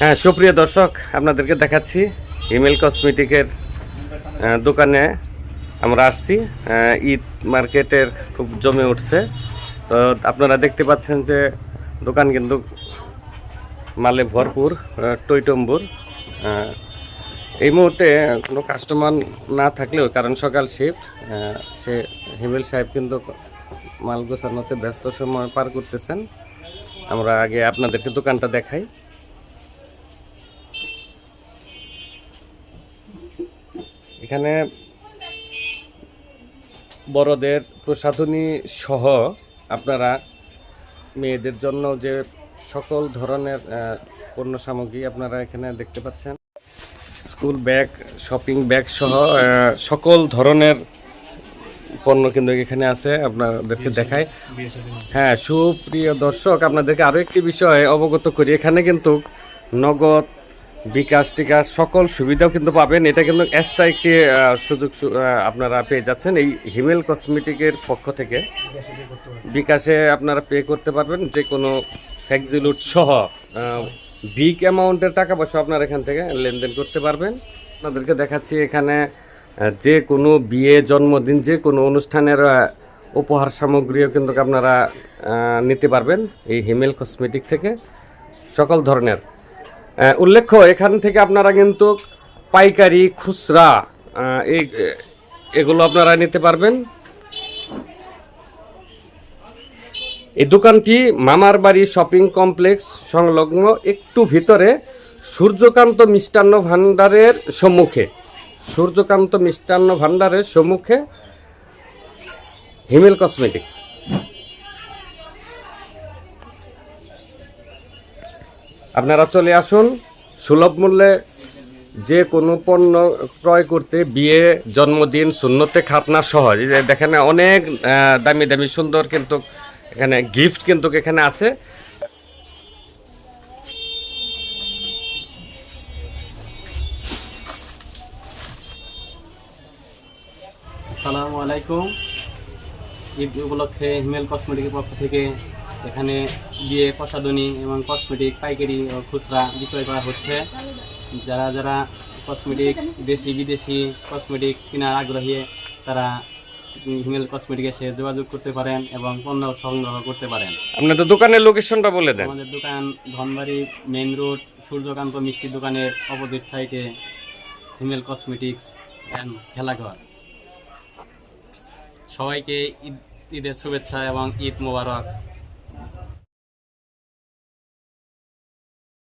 হ্যাঁ সুপ্রিয় দর্শক আপনাদেরকে দেখাচ্ছি হিমেল কসমেটিকের দোকানে আমরা আসছি। ঈদ মার্কেটের খুব জমে উঠছে। তো আপনারা দেখতে পাচ্ছেন যে দোকান কিন্তু মালে ভরপুর আহ, টইটম্বুর। এই মুহূর্তে কোনো কাস্টমার না থাকলেও কারণ সকাল শিফট সে হিমেল সাহেব কিন্তু মাল গোছানোতে ব্যস্ত সময় পার করতেছেন। আমরা আগে আপনাদেরকে দোকানটা দেখাই। এখানে বড়দের প্রসাধনী সহ আপনারা মেয়েদের জন্য যে সকল ধরনের পণ্য সামগ্রী আপনারা এখানে দেখতে পাচ্ছেন। স্কুল ব্যাগ, শপিং ব্যাগ সহ সকল ধরনের পণ্য কিন্তু এখানে আছে আপনাদেরকে দেখায় হ্যাঁ সুপ্রিয় দর্শক আপনাদেরকে আরও একটি বিষয় অবগত করি। এখানে কিন্তু নগদ বিকাশ টিকাশ সকল সুবিধাও কিন্তু পাবেন। এটা কিন্তু এক্সট্রা একটি সুযোগ আপনারা পেয়ে যাচ্ছেন। এই হিমেল কসমেটিকের পক্ষ থেকে বিকাশে আপনারা পে করতে পারবেন যে কোনো ফ্যাক্সিলুট সহ। বিগ অ্যামাউন্টের টাকা পয়সা আপনারা এখান থেকে লেনদেন করতে পারবেন। আপনাদেরকে দেখাচ্ছি এখানে যে কোনো বিয়ে, জন্মদিন, যে কোনো অনুষ্ঠানের উপহার সামগ্রীও কিন্তু আপনারা নিতে পারবেন এই হিমেল কসমেটিক থেকে সকল ধরনের। উল্লেখ্য, এখান থেকে আপনারা কিন্তু পাইকারি, খুচরা এই এগুলো আপনারা নিতে পারবেন। এই দোকানটি মামার বাড়ি শপিং কমপ্লেক্স সংলগ্ন একটু ভিতরে সূর্যকান্ত মিষ্টান্ন ভাণ্ডারের সম্মুখে। সূর্যকান্ত মিষ্টান্ন ভাণ্ডারের সম্মুখে হিমেল কসমেটিক। আপনারা চলে আসুন, সুলভ মূল্যে যে কোনো পণ্য ক্রয় করতে, বিয়ে, জন্মদিন শূন্যতে খাতনা সহ। এই দেখেন, অনেক দামি দামি সুন্দর কিন্তু এখানে গিফট কিন্তু এখানে আছে। আসসালামু আলাইকুম। ঈদ উপলক্ষে হিমেল কসমেটিকের পক্ষ থেকে এখানে বিয়ে প্রসাধনী এবং কসমেটিক পাইকারি ও খুচরা বিক্রয় করা হচ্ছে। যারা যারা কসমেটিক দেশি বিদেশি কসমেটিক কেনার আগ্রহী তারা হিমেল কসমেটিক এসে যোগাযোগ করতে পারেন এবং পণ্য সংগ্রহ করতে পারেন। আপনাদের দোকানের লোকেশনটা বলে দেন। আমাদের দোকান ধনবাড়ি মেইন রোড সূর্যকান্ত মিষ্টি দোকানের অপোজিট সাইডে হিমেল কসমেটিক্স অ্যান্ড খেলাঘর। সবাইকে ঈদ ঈদের শুভেচ্ছা এবং ঈদ মোবারক।